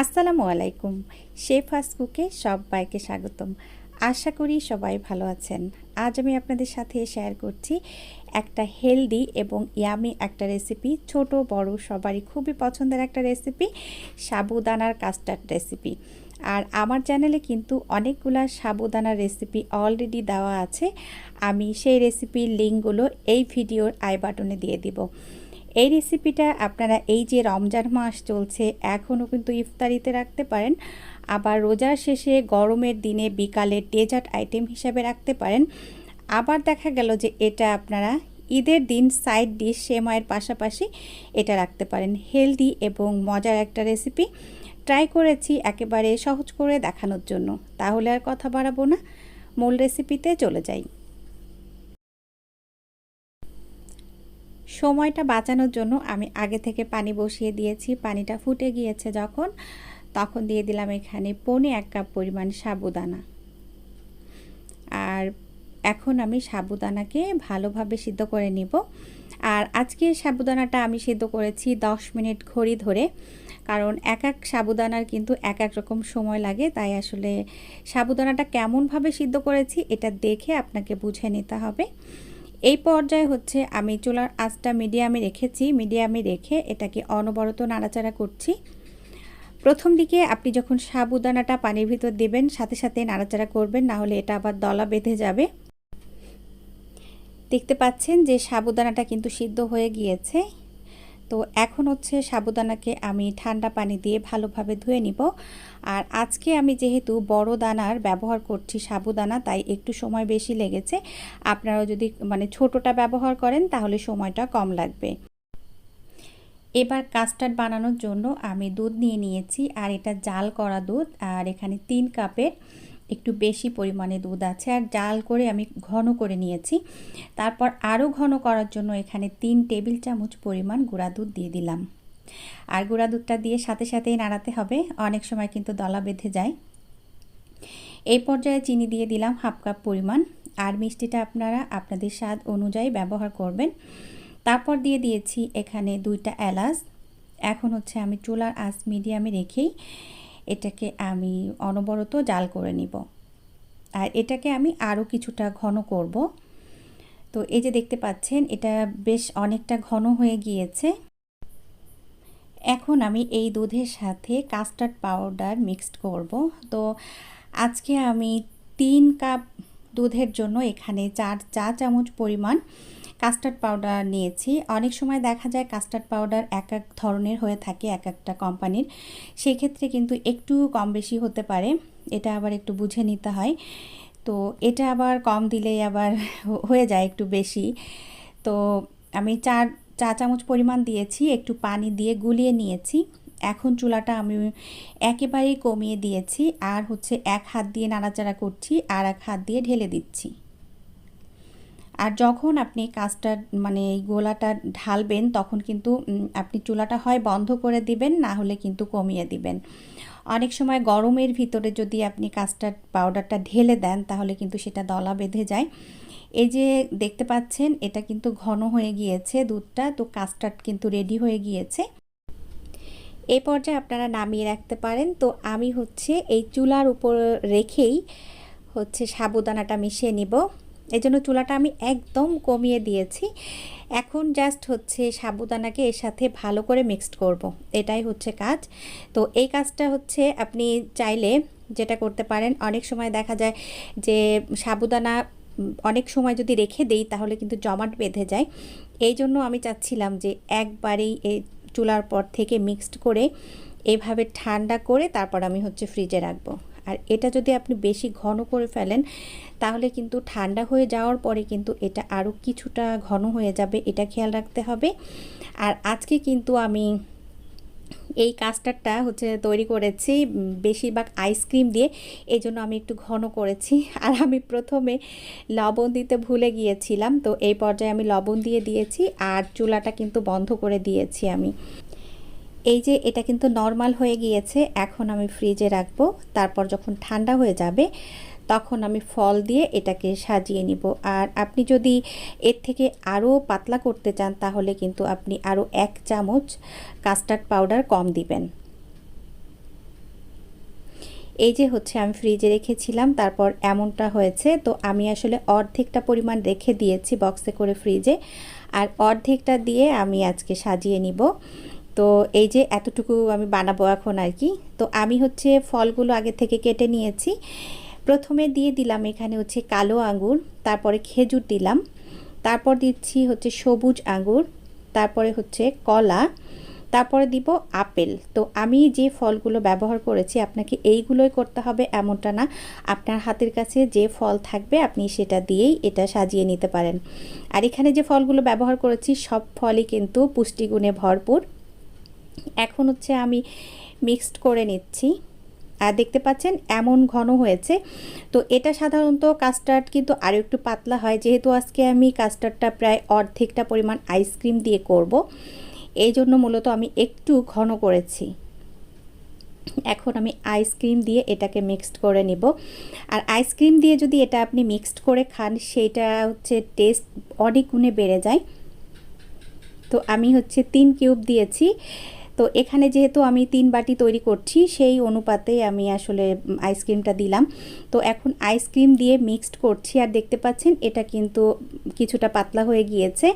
আসসালামু আলাইকুম। শেফাস কুকে সবাইকে স্বাগতম। আশা করি সবাই ভালো আছেন। আজ আমি আপনাদের সাথে শেয়ার করছি একটা হেলদি এবং ইয়ামি একটা রেসিপি ছোট, বড়, সবারই খুবই পছন্দের একটা রেসিপি সাবুদানার কাস্টার্ড রেসিপি আর আমার চ্যানেলে কিন্তু অনেকগুলা সাবুদানার রেসিপি অলরেডি দেওয়া আছে। আমি সেই রেসিপির লিঙ্কগুলো এই ভিডিওর আই বাটনে দিয়ে দিব। এই রেসিপিটা আপনারা এই যে রমজান মাস চলছে, এখনও কিন্তু ইফতারিতে রাখতে পারেন। আবার রোজার শেষে গরমের দিনে বিকালে ডেজার্ট আইটেম হিসাবে রাখতে পারেন। আবার দেখা গেল যে এটা আপনারা ঈদের দিন সাইড ডিশ সেমাইয়ের পাশাপাশি এটা রাখতে পারেন। হেলদি এবং মজার একটা রেসিপি ট্রাই করেছি একেবারে সহজ করে দেখানোর জন্য। তাহলে আর কথা বাড়াবো না। মূল রেসিপিতে চলে যাই। সময়টা বাঁচানোর জন্য আমি আগে থেকে পানি বসিয়ে দিয়েছি। পানিটা ফুটে গিয়েছে যখন, তখন দিয়ে দিলাম এখানে পনে এক কাপ পরিমাণ সাবুদানা। আর এখন আমি সাবুদানাকে ভালোভাবে সিদ্ধ করে নিব। আর আজকে সাবুদানাটা আমি সিদ্ধ করেছি 10 মিনিট ঘড়ি ধরে। কারণ এক এক সাবুদানার কিন্তু এক এক রকম সময় লাগে। তাই আসলে সাবুদানাটা কেমনভাবে সিদ্ধ করেছি, এটা দেখে আপনাকে বুঝে নিতে হবে। এই পর্যায়ে হচ্ছে আমি চুলার আঁচটা মিডিয়ামে রেখেছি, মিডিয়ামে রেখে এটাকে অনবরত নাড়াচাড়া করছি। প্রথম দিকে আপনি যখন সাবুদানাটা পানির ভিতর দেবেন, সাথে সাথে নাড়াচাড়া করবেন, না হলে এটা আবার দলা বেঁধে যাবে। দেখতে পাচ্ছেন যে সাবুদানাটা কিন্তু সিদ্ধ হয়ে গিয়েছে। তো এখন হচ্ছে সাবুদানাকে আমি ঠান্ডা পানি দিয়ে ভালোভাবে ধুয়ে নিব। আর আজকে আমি যেহেতু বড় দানার ব্যবহার করছি সাবুদানা, তাই একটু সময় বেশি লেগেছে। আপনারাও যদি মানে ছোটোটা ব্যবহার করেন, তাহলে সময়টা কম লাগবে। এবার কাস্টার্ড বানানোর জন্য আমি দুধ নিয়ে নিয়েছি, আর এটা জাল করা দুধ, আর এখানে তিন কাপের একটু বেশি পরিমাণে দুধ আছে আর জাল করে আমি ঘন করে নিয়েছি। তারপর আরও ঘন করার জন্য এখানে তিন টেবিল চামচ পরিমাণ গুঁড়া দুধ দিয়ে দিলাম। আর গুঁড়া দুধটা দিয়ে সাথে সাথেই নাড়াতে হবে, অনেক সময় কিন্তু দলা বেঁধে যায়। এই পর্যায়ে চিনি দিয়ে দিলাম হাফ কাপ পরিমাণ। আর মিষ্টিটা আপনারা আপনাদের স্বাদ অনুযায়ী ব্যবহার করবেন। তারপর দিয়ে দিয়েছি এখানে দুইটা এলাচ। এখন হচ্ছে আমি চুলার আঁচ মিডিয়ামে রেখেই এটাকে আমি অনবরত জাল করে নিব। আর এটাকে আমি আরও কিছুটা ঘন করব। তো এই যে দেখতে পাচ্ছেন, এটা বেশ অনেকটা ঘন হয়ে গিয়েছে। এখন আমি এই দুধের সাথে কাস্টার্ড পাউডার মিক্সড করব। তো আজকে আমি তিন কাপ দুধের জন্য এখানে চার চা চামচ পরিমাণ কাস্টার্ড পাউডার নিয়েছি। অনেক সময় দেখা যায় কাস্টার্ড পাউডার এক এক ধরনের হয়ে থাকে, এক একটা কোম্পানির। সেক্ষেত্রে কিন্তু একটু কম বেশি হতে পারে, এটা আবার একটু বুঝে নিতে হয়। তো এটা আবার কম দিলেই আবার হয়ে যায় একটু বেশি। তো আমি চার, চা চামচ পরিমাণ দিয়েছি, একটু পানি দিয়ে গুলিয়ে নিয়েছি। এখন চুলাটা আমি একেবারেই কমিয়ে দিয়েছি, আর হচ্ছে এক হাত দিয়ে নাড়াচাড়া করছি, আর এক হাত দিয়ে ঢেলে দিচ্ছি। আর যখন আপনি কাজটা মানে এই গোলাটা ঢালবেন, তখন কিন্তু আপনি চুলাটা হয় বন্ধ করে দিবেন, না হলে কিন্তু কমিয়ে দিবেন। অনেক সময় গরমের ভিতরে যদি আপনি কাস্টার্ড পাউডারটা ঢেলে দেন, তাহলে কিন্তু সেটা দলা বেঁধে যায়। এই যে দেখতে পাচ্ছেন, এটা কিন্তু ঘন হয়ে গিয়েছে দুধটা, তো কাস্টার্ড কিন্তু রেডি হয়ে গিয়েছে। এই পর্যায়ে আপনারা নামিয়ে রাখতে পারেন। তো আমি হচ্ছে এই চুলার উপর রেখেই হচ্ছে সাবুদানাটা মিশিয়ে নিব। এই জন্য চুলাটা আমি একদম কমিয়ে দিয়েছি। এখন জাস্ট হচ্ছে সাবুদানাকে এর সাথে ভালো করে মিক্সড করব। এটাই হচ্ছে কাজ। তো এই কাজটা হচ্ছে আপনি চাইলে যেটা করতে পারেন, অনেক সময় দেখা যায় যে সাবুদানা অনেক সময় যদি রেখে দেই তাহলে কিন্তু জমাট বেঁধে যায়। এই জন্য আমি চাচ্ছিলাম যে একবারেই এই চুলার পর থেকে মিক্সড করে এভাবে ঠান্ডা করে তারপর আমি হচ্ছে ফ্রিজে রাখব। আর এটা যদি আপনি বেশি ঘন করে ফেলেন, তাহলে কিন্তু ঠান্ডা হয়ে যাওয়ার পরে কিন্তু এটা আরও কিছুটা ঘন হয়ে যাবে, এটা খেয়াল রাখতে হবে। আর আজকে কিন্তু আমি এই কাস্টারটা হচ্ছে তৈরি করেছি, বেশিরভাগ আইসক্রিম দিয়ে এই জন্য আমি একটু ঘন করেছি। আর আমি প্রথমে লবণ দিতে ভুলে গিয়েছিলাম, তো এই পর্যায়ে আমি লবণ দিয়ে দিয়েছি, আর চুলাটা কিন্তু বন্ধ করে দিয়েছি আমি। এই যে এটা কিন্তু নর্মাল হয়ে গিয়েছে, এখন আমি ফ্রিজে রাখব, তারপর যখন ঠান্ডা হয়ে যাবে, তখন আমি ফল দিয়ে এটাকে সাজিয়ে নিব। আর আপনি যদি এর থেকে আরও পাতলা করতে চান, তাহলে কিন্তু আপনি আরও এক চামচ কাস্টার্ড পাউডার কম দিবেন। এই যে হচ্ছে আমি ফ্রিজে রেখেছিলাম, তারপর এমনটা হয়েছে। তো আমি আসলে অর্ধেকটা পরিমাণ রেখে দিয়েছি বক্সে করে ফ্রিজে আর অর্ধেকটা দিয়ে আমি আজকে সাজিয়ে নিব। তো এই যে এতটুকু আমি বানাবো এখন আর কি। তো আমি হচ্ছে ফলগুলো আগে থেকে কেটে নিয়েছি। প্রথমে দিয়ে দিলাম এখানে হচ্ছে কালো আঙ্গুর, তারপরে খেজুর দিলাম, তারপর দিচ্ছি হচ্ছে সবুজ আঙ্গুর, তারপরে হচ্ছে কলা, তারপরে দিব আপেল। তো আমি যে ফলগুলো ব্যবহার করেছি, আপনাকে এইগুলোই করতে হবে এমনটা না। আপনার হাতের কাছে যে ফল থাকবে, আপনি সেটা দিয়েই এটা সাজিয়ে নিতে পারেন। আর এখানে যে ফলগুলো ব্যবহার করেছি, সব ফলই কিন্তু পুষ্টিগুণে ভরপুর। এখন হচ্ছে আমি মিক্সড করে নিচ্ছি। আর দেখতে পাচ্ছেন, এমন ঘন হয়েছে। তো এটা সাধারণত কাস্টার্ড কিন্তু আরও একটু পাতলা হয়। যেহেতু আজকে আমি কাস্টার্ডটা প্রায় অর্ধেকটা পরিমাণ আইসক্রিম দিয়ে করব। এই জন্য মূলত আমি একটু ঘন করেছি। এখন আমি আইসক্রিম দিয়ে এটাকে মিক্সড করে নিব। আর আইসক্রিম দিয়ে যদি এটা আপনি মিক্সড করে খান সেটা হচ্ছে টেস্ট অনেক গুণে বেড়ে যায়। তো আমি হচ্ছে তিন কিউব দিয়েছি। তো এখানে যেহেতু আমি তিন বাটি তৈরি করছি, সেই অনুপাতে আমি আসলে আইসক্রিমটা দিলাম। তো এখন আইসক্রিম দিয়ে মিক্সড করছি, আর দেখতে পাচ্ছেন এটা কিন্তু কিছুটা পাতলা হয়ে গিয়েছে।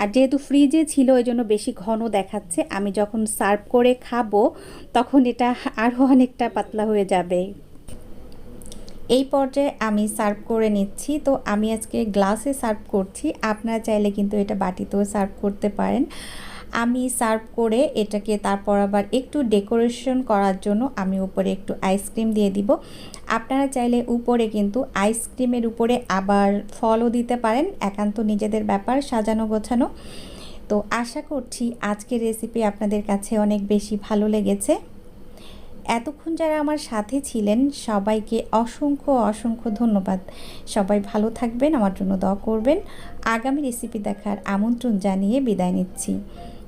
আর যেহেতু ফ্রিজে ছিল ওই জন্য বেশি ঘন দেখাচ্ছে। আমি যখন সার্ভ করে খাব, তখন এটা আরও অনেকটা পাতলা হয়ে যাবে। এই পর্যায়ে আমি সার্ভ করে নিচ্ছি। তো আমি আজকে গ্লাসে সার্ভ করছি। আপনারা চাইলে কিন্তু এটা বাটিতেও সার্ভ করতে পারেন। আমি সার্ভ করে এটাকে তারপর আবার একটু ডেকোরেশন করার জন্য আমি উপরে একটু আইসক্রিম দিয়ে দিব। আপনারা চাইলে উপরে কিন্তু আইসক্রিমের উপরে আবার ফলও দিতে পারেন, একান্ত নিজেদের ব্যাপার, সাজানো গোছানো। তো আশা করছি আজকের রেসিপি আপনাদের কাছে অনেক বেশি ভালো লেগেছে। এতক্ষণ যারা আমার সাথে ছিলেন, সবাইকে অসংখ্য অসংখ্য ধন্যবাদ। সবাই ভালো থাকবেন, আমার জন্য দোয়া করবেন। আগামী রেসিপি দেখার আমন্ত্রণ জানিয়ে বিদায় নিচ্ছি।